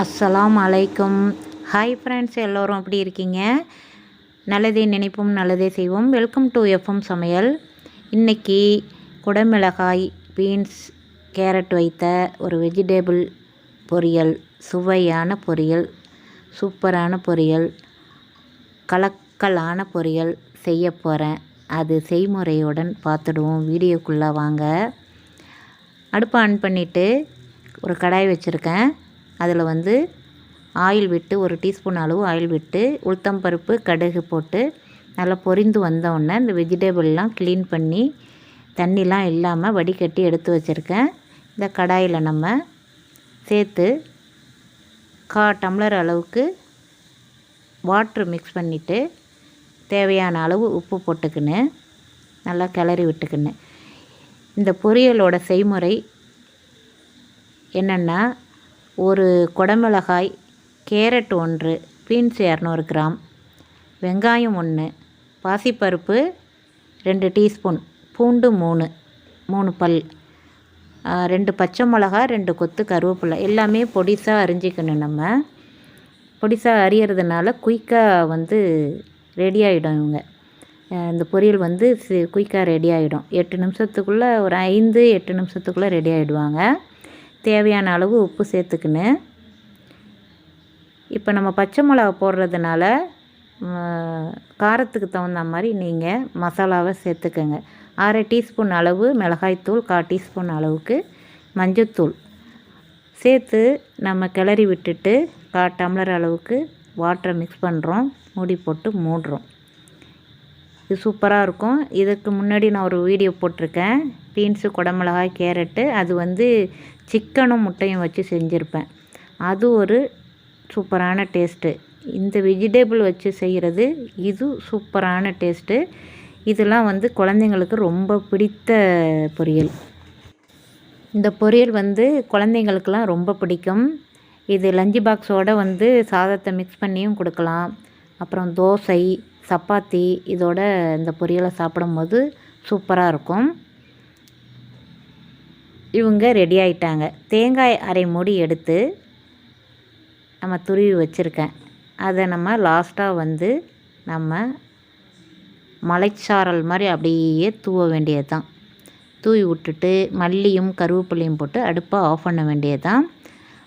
அஸ்ஸலாம் அலைக்கும். Hi friends எல்லோரும் எப்படி இருக்கீங்க? நல்லதே நினைப்போம் நல்லதே செய்வோம். வெல்கம் டு எஃப்எம் சமையல். இன்றைக்கி குடமிளகாய் பீன்ஸ் கேரட் வைத்த ஒரு வெஜிடேபிள் பொரியல். சுவையான பொரியல் சூப்பரான பொரியல் கலக்கலான பொரியல் செய்ய போகிறேன் அது செய்முறையுடன் பார்த்துடுவோம். வீடியோக்குள்ளே வாங்க. அடுப்பை ஆன் பண்ணிவிட்டு ஒரு கடாய் வச்சுருக்கேன். அதில் வந்து ஆயில் விட்டு ஒரு டீஸ்பூன் அளவு ஆயில் விட்டு உளுத்தம் பருப்பு கடுகு போட்டு நல்லா பொரிந்து வந்தோடனே இந்த வெஜிடபிள்லாம் க்ளீன் பண்ணி தண்ணிலாம் இல்லாமல் வடிகட்டி எடுத்து வச்சுருக்கேன். இந்த கடாயில் நம்ம சேர்த்து கா டம்ளர் அளவுக்கு வாட்ரு மிக்ஸ் பண்ணிவிட்டு தேவையான அளவு உப்பு போட்டுக்கின்னு நல்லா கிளறி விட்டுக்கின்னு. இந்த பொரியலோட செய்முறை என்னென்னா ஒரு குடமிளகாய் கேரட் ஒன்று பீன்ஸ் இரநூறு கிராம் வெங்காயம் ஒன்று பாசிப்பருப்பு ரெண்டு டீஸ்பூன் பூண்டு மூணு மூணு பல் ரெண்டு பச்சை மிளகா ரெண்டு கொத்து கருவேப்பிலை. எல்லாமே பொடிசாக அரிஞ்சிக்கணும் நம்ம. பொடிசாக அரியறதுனால குயிக்காக வந்து ரெடி ஆகிடும் இவங்க. இந்த பொரியல் வந்து குயிக்காக ரெடி ஆகிடும் எட்டு நிமிஷத்துக்குள்ளே ஒரு ஐந்து எட்டு நிமிஷத்துக்குள்ளே ரெடி ஆகிடுவாங்க தேவையான அளவு உப்பு சேர்த்துக்கின்னு. இப்போ நம்ம பச்சை மிளகா போடுறதுனால காரத்துக்கு தகுந்த மாதிரி நீங்கள் மசாலாவை சேர்த்துக்கோங்க. அரை டீஸ்பூன் அளவு மிளகாய்த்தூள் கால் டீஸ்பூன் அளவுக்கு மஞ்சத்தூள் சேர்த்து நம்ம கிளறி விட்டுட்டு கா டம்ளர் அளவுக்கு வாட்டரை மிக்ஸ் பண்ணுறோம் மூடி போட்டு மூடுறோம். இது சூப்பராக இருக்கும். இதுக்கு முன்னாடி நான் ஒரு வீடியோ போட்டிருக்கேன். பீன்ஸு குடமிளகாய் கேரட்டு அது வந்து சிக்கனும் முட்டையும் வச்சு செஞ்சுருப்பேன். அது ஒரு சூப்பரான டேஸ்ட்டு. இந்த வெஜிடேபிள் வச்சு செய்கிறது இது சூப்பரான டேஸ்ட்டு. இதெல்லாம் வந்து குழந்தைங்களுக்கு ரொம்ப பிடித்த பொரியல். இந்த பொரியல் வந்து குழந்தைங்களுக்கெல்லாம் ரொம்ப பிடிக்கும். இது லஞ்சு பாக்ஸோடு வந்து சாதத்தை மிக்ஸ் பண்ணியும் கொடுக்கலாம். அப்புறம் தோசை சப்பாத்தி இதோட இந்த பொரியலை சாப்பிடும்போது சூப்பராக இருக்கும். இவங்க ரெடி ஆகிட்டாங்க தேங்காய் அரை மூடி எடுத்து நம்ம துருவி வச்சுருக்கேன். அதை நம்ம லாஸ்ட்டாக வந்து நம்ம மலைச்சாரல் மாதிரி அப்படியே தூவ வேண்டியது தான் தூவி விட்டுட்டு மல்லியும் கருவேப்பிலையும் போட்டு அடுப்பை ஆஃப் பண்ண வேண்டியது தான்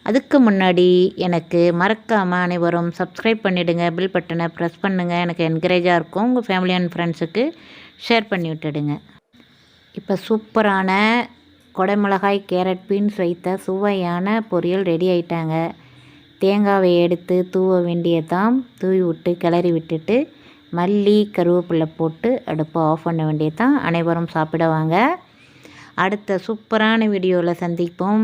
அதுக்கு முன்னாடி எனக்கு மறக்காமல் அனைவரும் சப்ஸ்கிரைப் பண்ணிவிடுங்க பில் பட்டனை ப்ரெஸ் பண்ணுங்கள் எனக்கு என்கரேஜாக இருக்கும். உங்கள் ஃபேமிலி அண்ட் ஃப்ரெண்ட்ஸுக்கு ஷேர் பண்ணி விட்டுடுங்க. இப்போ சூப்பரான கொடைமிளகாய் கேரட் பீன்ஸ் வைத்த சுவையான பொரியல் ரெடி ஆயிட்டாங்க. தேங்காவை எடுத்து தூவ வேண்டியதான் தூவி விட்டு கிளறி விட்டுட்டு மல்லி கருவேப்பிலை போட்டு அடுப்பை ஆஃப் பண்ண வேண்டியதான் அனைவரும் சாப்பிடுவாங்க அடுத்த சூப்பரான வீடியோவில் சந்திப்போம்.